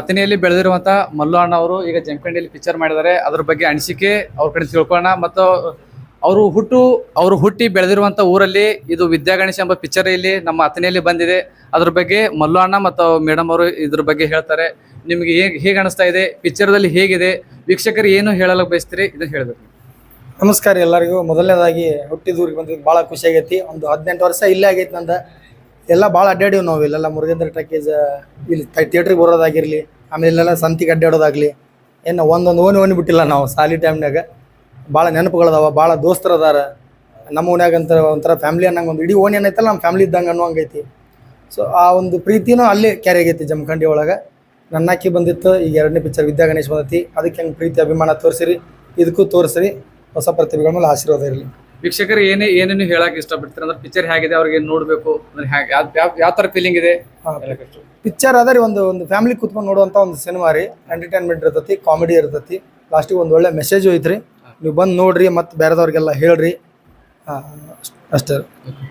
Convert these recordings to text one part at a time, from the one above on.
ಅತನಿಯಲ್ಲಿ ಬೆಳೆದಿರುವಂತ ಮಲ್ಲು ಅಣ್ಣ ಅವರು ಈಗ ಜಮಖಂಡಿಯಲ್ಲಿ ಪಿಕ್ಚರ್ ಮಾಡಿದ್ದಾರೆ. ಅದ್ರ ಬಗ್ಗೆ ಅನಿಸಿಕೆ ಅವ್ರ ಕಡೆ ತಿಳ್ಕೊಳ್ಳೋಣ. ಮತ್ತು ಅವರು ಹುಟ್ಟು, ಅವರು ಹುಟ್ಟಿ ಬೆಳೆದಿರುವಂತ ಊರಲ್ಲಿ ಇದು ವಿದ್ಯಾಗಣೇಶ ಎಂಬ ಪಿಕ್ಚರ್ ಇಲ್ಲಿ ನಮ್ಮ ಅತನಿಯಲ್ಲಿ ಬಂದಿದೆ. ಅದ್ರ ಬಗ್ಗೆ ಮಲ್ಲು ಅಣ್ಣ ಮತ್ತು ಮೇಡಮ್ ಅವರು ಇದ್ರ ಬಗ್ಗೆ ಹೇಳ್ತಾರೆ. ನಿಮಗೆ ಹೇಗೆ ಹೇಗೆ ಅನಿಸ್ತಾ ಇದೆ? ಪಿಕ್ಚರ್ದಲ್ಲಿ ಹೇಗಿದೆ? ವೀಕ್ಷಕರು ಏನು ಹೇಳಲು ಬಯಸ್ತೀರಿ? ಇದು ಹೇಳಿದ್ರು ನಮಸ್ಕಾರ ಎಲ್ಲರಿಗೂ. ಮೊದಲನೇದಾಗಿ ಹುಟ್ಟಿದೂರಿಗೆ ಬಂದಿದ್ದು ಭಾಳ ಖುಷಿ ಒಂದು ಹದಿನೆಂಟು ವರ್ಷ ಇಲ್ಲೇ ಆಗೈತಿ ನಂದು. ಎಲ್ಲ ಭಾಳ ಅಡ್ಡಾಡಿವಿ ನಾವು ಇಲ್ಲೆಲ್ಲ. ಮುರುಗೇಂದ್ರ ಟಾಕೀಸ್ ಇಲ್ಲಿ ಥಿಯೇಟ್ರಿಗೆ ಬರೋದಾಗಿರಲಿ, ಆಮೇಲೆ ಇಲ್ಲೆಲ್ಲ ಸಂತಿಗೆ ಅಡ್ಡಾಡೋದಾಗಲಿ ಏನು ಒಂದೊಂದು ಓಣಿ ಓಣಿ ಬಿಟ್ಟಿಲ್ಲ ನಾವು ಸಾಲಿ ಟೈಮ್ನಾಗ ಭಾಳ ನೆನಪುಗಳದಾವ, ಭಾಳ ದೋಸ್ತರು ಅದಾರ ನಮ್ಮ ಓಣ್ಯಾಗ ಅಂತ ಒಂಥರ ಫ್ಯಾಮಿಲಿ ಅನ್ನಂಗೆ ಒಂದು ಇಡೀ ಓಣಿ ಏನೈತಲ್ಲ ನಮ್ಮ ಫ್ಯಾಮಿಲಿ ಇದ್ದಂಗೆ ಅನ್ನುವಂಗೈತಿ ಸೊ ಆ ಒಂದು ಪ್ರೀತಿನೂ ಅಲ್ಲೇ ಕ್ಯಾರಿ ಆಗೈತಿ ಜಮಖಂಡಿ ಒಳಗೆ. ನನ್ನಾಕಿ ಬಂದಿತ್ತು, ಈಗ ಎರಡನೇ ಪಿಕ್ಚರ್ ವಿದ್ಯಾ ಗಣೇಶ್ ಬಂದೈತಿ. ಅದಕ್ಕೆ ಹೆಂಗೆ ಪ್ರೀತಿ, ಅಭಿಮಾನ ತೋರಿಸಿರಿ. ಇದಕ್ಕೂ ತೋರಿಸಿರಿ. ಹೊಸ ಪ್ರತಿಭೆಗಳ ಮೇಲೆ ಆಶೀರ್ವಾದ ಇರಲಿ. ವೀಕ್ಷಕರು ಏನೇ ಏನೇನು ಹೇಳಕ್ ಇಷ್ಟಪಡ್ತೀರ ಅಂದ್ರೆ ಪಿಕ್ಚರ್ ಹೇಗಿದೆ ಅವ್ರಿಗೆ ನೋಡ್ಬೇಕು. ಯಾವ್- ತರ ಫೀಲಿಂಗ್ ಇದೆ. ಪಿಕ್ಚರ್ ಅದ ರೀ ಒಂದು ಒಂದು ಫ್ಯಾಮಿಲಿ ಕುತ್ಕೊಂಡು ನೋಡುವಂಥ ಒಂದು ಸಿನಿಮಾ ರೀ. ಎಂಟರ್ಟೈನ್ಮೆಂಟ್ ಇರ್ತೈತಿ ಕಾಮಿಡಿ ಇರ್ತೈತಿ. ಲಾಸ್ಟಿಗೆ ಒಂದು ಒಳ್ಳೆ ಮೆಸೇಜು ಐತ್ರಿ ನೀವು ಬಂದು ನೋಡ್ರಿ ಮತ್ತು ಬೇರೆದವ್ರಿಗೆಲ್ಲ ಹೇಳ್ರಿ. ಅಷ್ಟ್- ಅಷ್ಟೇ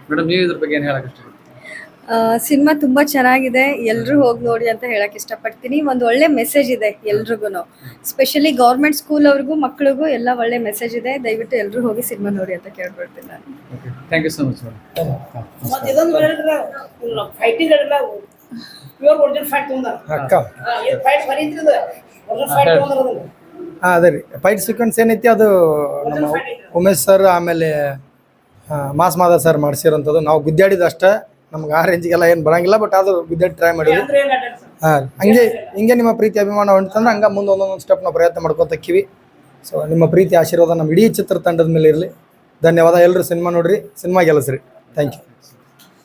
ಮೇಡಮ್ ನೀವು ಇದ್ರ ಬಗ್ಗೆ ಏನು ಹೇಳಕ್ ಇಷ್ಟ ಸಿನಿಮಾ ತುಂಬಾ ಚೆನ್ನಾಗಿದೆ. ಎಲ್ರು ಹೋಗಿ ನೋಡಿ ಅಂತ ಹೇಳಕ್ ಇಷ್ಟಪಡ್ತೀನಿ. ಒಂದು ಒಳ್ಳೆ ಮೆಸೇಜ್ ಇದೆ ಎಲ್ರಿಗೂ ಸ್ಪೆಷಲಿ ಗೌರ್ಮೆಂಟ್ ಸ್ಕೂಲ್ ಅವ್ರಿಗೂ ಮಕ್ಕಳಿಗೂ ಎಲ್ಲ ಒಳ್ಳೆ ಮೆಸೇಜ್ ಇದೆ. ದಯವಿಟ್ಟು ಎಲ್ರು ಹೋಗಿ ಸಿನಿಮಾ ನೋಡಿ ಅಂತ ಕೇಳ್ಬಿಡ್ತೀನಿ ನಾನು. ಥ್ಯಾಂಕ್ ಯು ಸೋ ಮಚ್ ಹಾಂ ಅದೇ. ರೀ. ಫೈಟ್ ಸೀಕ್ವೆನ್ಸ್ ಏನೈತಿ ಅದು ನಮ್ಮ ಉಮೇಶ್ ಸರ್ ಆಮೇಲೆ ಮಾಸ್ ಮಾದ ಸರ್ ಮಾಡಿಸಿರೋಂಥದ್ದು. ನಾವು ಗುದ್ದಾಡಿದ ಅಷ್ಟೇ. ನಮ್ಗೆ ಆ ರೇಂಜ್ಗೆಲ್ಲ ಏನು ಬರಂಗಿಲ್ಲ ಬಟ್ ಆದರೂ ಗುದ್ದಾಡಿ ಟ್ರೈ ಮಾಡಿದ್ವಿ ಹಾಂ ಹಂಗೆ ಹಿಂಗೆ ನಿಮ್ಮ ಪ್ರೀತಿ ಅಭಿಮಾನ ಹೊಂಟಂದ್ರೆ ಹಂಗೆ ಮುಂದೆ ಒಂದೊಂದು ಸ್ಟೆಪ್ ನಾವು ಪ್ರಯತ್ನ ಮಾಡ್ಕೊತಕ್ಕಿವಿ ಸೊ ನಿಮ್ಮ ಪ್ರೀತಿ ಆಶೀರ್ವಾದ ನಮ್ಮ ಇಡೀ ಚಿತ್ರತಂಡದ ಮೇಲೆ ಇರಲಿ. ಧನ್ಯವಾದ ಎಲ್ಲರೂ ಸಿನಿಮಾ ನೋಡ್ರಿ ಸಿನಿಮಾ ಗೆಲ್ಲಿಸ್ರಿ ಥ್ಯಾಂಕ್ ಯು